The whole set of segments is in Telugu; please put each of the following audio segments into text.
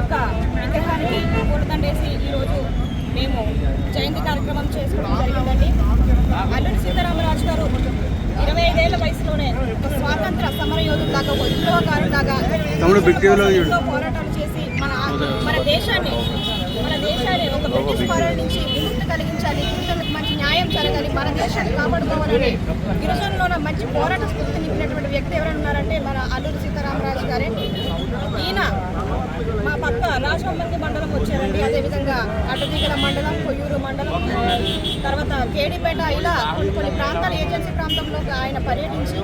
యొక్క విగ్రహానికి పూలదండేసి ఈరోజు మేము జయంతి కార్యక్రమం చేసుకోవడం జరిగిందండి అల్లూరి సీతారామరాజు గారు ఇరవై ఐదేళ్ళ వయసులోనే ఒక స్వాతంత్ర సమర యోధులాగా ఒక విప్లవకారులాగా తమ్ముడు బిగ్ టీవీలో చూడు. ఎన్నో పోరాటాలు చేసి మన మన దేశాన్ని మన దేశాన్ని ఒక బ్రిటిష్ పాలన నుంచి విముక్తి కలిగించాలి గిరిజనులకు మంచి న్యాయం జరగాలి మన దేశాన్ని కాపాడుకోవాలని గిరిజనులో మంచి పోరాట స్ఫూర్తి నింపినటువంటి వ్యక్తి ఎవరైనా ఉన్నారంటే మన అల్లూరి సీతారామరాజు గారే అదేవిధంగా అడ్డదిగల మండలం కొయ్యూరు మండలం తర్వాత కేడిపేట ఇలా కొన్ని కొన్ని ప్రాంతాల ఏజెన్సీ ప్రాంతంలో ఆయన పర్యటించి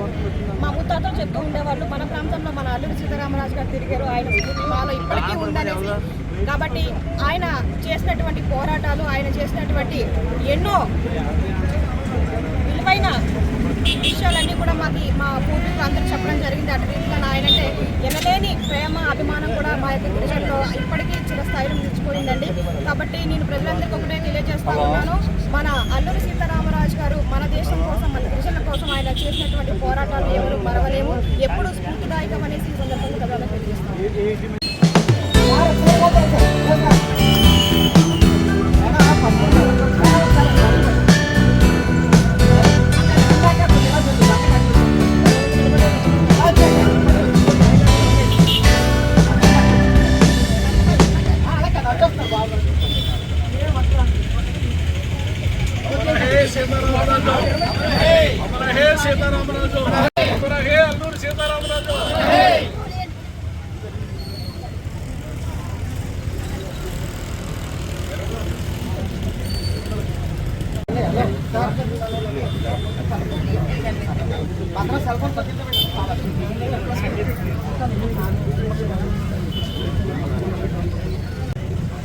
మా ముత్తాతో చెప్తూ ఉండేవాళ్ళు. మన ప్రాంతంలో మన అల్లుడు సీతారామరాజు గారు తిరిగారు. ఆయన మాలో ఇప్పటికీ ఉందనేసి. కాబట్టి ఆయన చేసినటువంటి పోరాటాలు ఆయన చేసినటువంటి ఎన్నో విలువైన విషయాలన్నీ కూడా మాకు మా పూర్వీకులు అందరూ చెప్పడం జరిగింది. అటు రీతిగా ఆయనంటే ఎనలేని ప్రేమ అభిమానం కూడా మా యొక్క గిరిజనులో ఇప్పటికీ చిరస్థాయిలో నిలిచిపోయిందండి కాబట్టి నేను ప్రజలందరికీ ఒకటే తెలియజేస్తా ఉన్నాను మన అల్లూరి సీతారామరాజు గారు మన దేశం కోసం మన గిరిజనుల కోసం ఆయన చేసినటువంటి పోరాటాలు ఎవరు మరవలేము. ఎప్పుడు స్ఫూర్తిదాయకం అనేసి ఈ సందర్భంగా తెలియజేస్తాను హే సీతారామరాజు అమర హే సీతారామరాజు అమర హే అల్లూరి సీతారామరాజు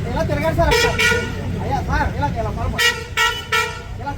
ఇలా తిరగాలి సార్? అయ్యా సార్ ఇలా ఇలా